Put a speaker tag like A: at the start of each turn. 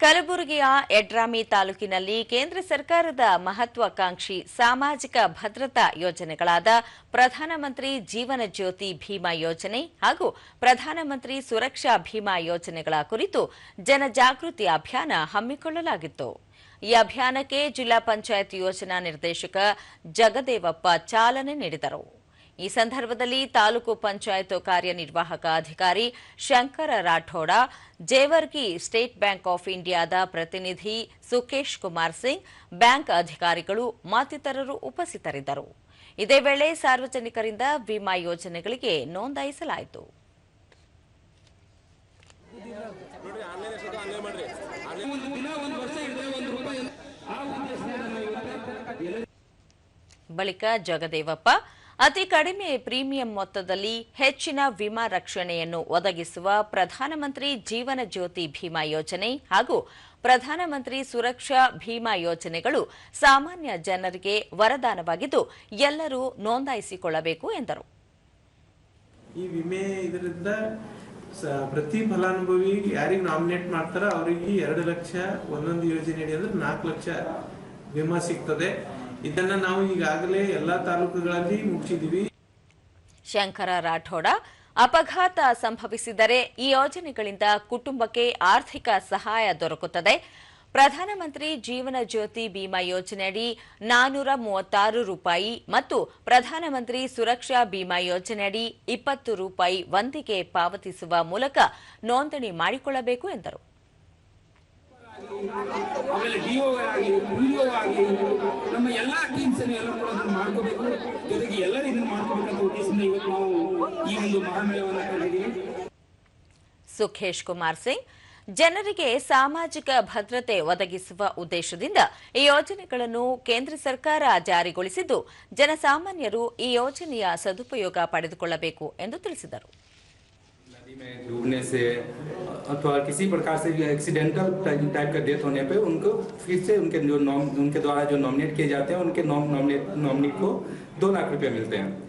A: ಕಲಬುರಗಿಯ ಎಡ್ರಾಮಿ ತಾಲೂಕಿನಲ್ಲಿ ಕೇಂದ್ರ ಸರ್ಕಾರದ ಮಹತ್ವಾಕಾಂಕ್ಷಿ ಸಾಮಾಜಿಕ ಭದ್ರತಾ ಯೋಜನೆಗಳಾದ ಪ್ರಧಾನಮಂತ್ರಿ ಜೀವನ ಜ್ಯೋತಿ ಭೀಮಾ ಯೋಜನೆ ಹಾಗೂ ಪ್ರಧಾನಮಂತ್ರಿ ಸುರಕ್ಷಾ ಭೀಮಾ ಯೋಜನೆಗಳ ಕುರಿತು ಜನಜಾಗೃತಿ ಅಭಿಯಾನ ಹಮ್ಮಿಕೊಳ್ಳಲಾಗಿತ್ತು. ಈ ಅಭಿಯಾನಕ್ಕೆ ಜಿಲ್ಲಾ ಪಂಚಾಯತ್ ಯೋಜನಾ ನಿರ್ದೇಶಕ ಜಗದೇವಪ್ಪ ಚಾಲನೆ ನೀಡಿದರು. ಈ ಸಂದರ್ಭದಲ್ಲಿ ತಾಲೂಕು ಪಂಚಾಯತ್ ಕಾರ್ಯನಿರ್ವಾಹಕ ಅಧಿಕಾರಿ Shankar Rathod Jewargi State Bank of ಇಂಡಿಯಾದ ಪ್ರತಿನಿಧಿ ಸುಕೇಶ್ ಕುಮಾರ್ ಸಿಂಗ್ ಬ್ಯಾಂಕ್ ಅಧಿಕಾರಿಗಳು ಮತ್ತಿತರರು ಉಪಸ್ಥಿತರಿದ್ದರು. ಇದೇ ವೇಳೆ ಸಾರ್ವಜನಿಕರಿಂದ ವಿಮಾ ಯೋಜನೆಗಳಿಗೆ ನೋಂದಾಯಿಸಲಾಯಿತು. ಬಳಿಕ ಜಗದೇವಪ್ಪ ಅತಿ ಕಡಿಮೆ ಪ್ರೀಮಿಯಂ ಮೊತ್ತದಲ್ಲಿ ಹೆಚ್ಚಿನ ವಿಮಾ ರಕ್ಷಣೆಯನ್ನು ಒದಗಿಸುವ ಪ್ರಧಾನಮಂತ್ರಿ ಜೀವನ ಜ್ಯೋತಿ ಭೀಮಾ ಯೋಜನೆ ಹಾಗೂ ಪ್ರಧಾನಮಂತ್ರಿ ಸುರಕ್ಷಾ ಭೀಮಾ ಯೋಜನೆಗಳು ಸಾಮಾನ್ಯ ಜನರಿಗೆ ವರದಾನವಾಗಿದ್ದು, ಎಲ್ಲರೂ ನೋಂದಾಯಿಸಿಕೊಳ್ಳಬೇಕು ಎಂದರು.
B: ಈ ವಿಮೆ ಇದರಿಂದ ಪ್ರತಿ ಫಲಾನುಭವಿ ಯಾರಿಗೆ ನಾಮಿನೇಟ್ ಮಾಡ್ತಾರೋ ಅವರಿಗೆ ಎರಡು ಲಕ್ಷ ಒಂದೊಂದು ಯೋಜನೆ ಅಂದ್ರೆ ನಾಲ್ಕು ಲಕ್ಷ ವಿಮಾ ಸಿಗ್ತದೆ. ಇದನ್ನ ನಾವು ಈಗಾಗಲೇ ಎಲ್ಲಾ ತಾಲೂಕುಗಳಲ್ಲಿ ಮುಗಿಸಿದೀವಿ.
A: ಶಂಕರ ರಾಠೋಡ ಅಪಘಾತ ಸಂಭವಿಸಿದರೆ ಈ ಯೋಜನೆಗಳಿಂದ ಕುಟುಂಬಕ್ಕೆ ಆರ್ಥಿಕ ಸಹಾಯ ದೊರಕುತ್ತದೆ. ಪ್ರಧಾನಮಂತ್ರಿ ಜೀವನ ಜ್ಯೋತಿ ಬಿಮಾ ಯೋಜನೆಯಡಿ ನಾನೂರ ಮೂವತ್ತಾರು ರೂಪಾಯಿ ಮತ್ತು ಪ್ರಧಾನಮಂತ್ರಿ ಸುರಕ್ಷಾ ಬಿಮಾ ಯೋಜನೆಯಡಿ ಇಪ್ಪತ್ತು ರೂಪಾಯಿ ವಂತಿಗೆ ಪಾವತಿಸುವ ಮೂಲಕ ನೋಂದಣಿ ಮಾಡಿಕೊಳ್ಳಬೇಕು ಎಂದರು.
C: ನಮ್ಮ ಎಲ್ಲಾ ಟೀಮ್ಸ್ ಎಲ್ಲ ಕೂಡ ಅದನ್ನು ಮಾಡ್ಕೋಬೇಕು. ಜೊತೆಗೆ ಎಲ್ಲರೂ ಇದನ್ನು ಮಾಡ್ಕೋಬೇಕಂತ ಉದ್ದೇಶದಿಂದ ಇವತ್ತು ನಾವು ಈ ಒಂದು ಮಹಾಮೇಳವನ್ನು ಕರೆದಿದ್ದೀವಿ.
A: ಸುಖೇಶ್ ಕುಮಾರ್ ಸಿಂಗ್, ಜನರಿಗೆ ಸಾಮಾಜಿಕ ಭದ್ರತೆ ಒದಗಿಸುವ ಉದ್ದೇಶದಿಂದ ಈ ಯೋಜನೆಗಳನ್ನು ಕೇಂದ್ರ ಸರ್ಕಾರ ಜಾರಿಗೊಳಿಸಿದ್ದು, ಜನಸಾಮಾನ್ಯರು ಈ ಯೋಜನೆಯ ಸದುಪಯೋಗ ಪಡೆದುಕೊಳ್ಳಬೇಕು ಎಂದು ತಿಳಿಸಿದರು.
D: नदी में डूबने से, अथवा किसी प्रकार से एक्सीडेंटल टाइप का डेथ होने पे उनको फिर से उनके जो नॉम उनके द्वारा जो नॉमिनेट किए जाते हैं, उनके नॉम नॉमिनेट नॉमिनेट को दो लाख रुपये मिलते हैं।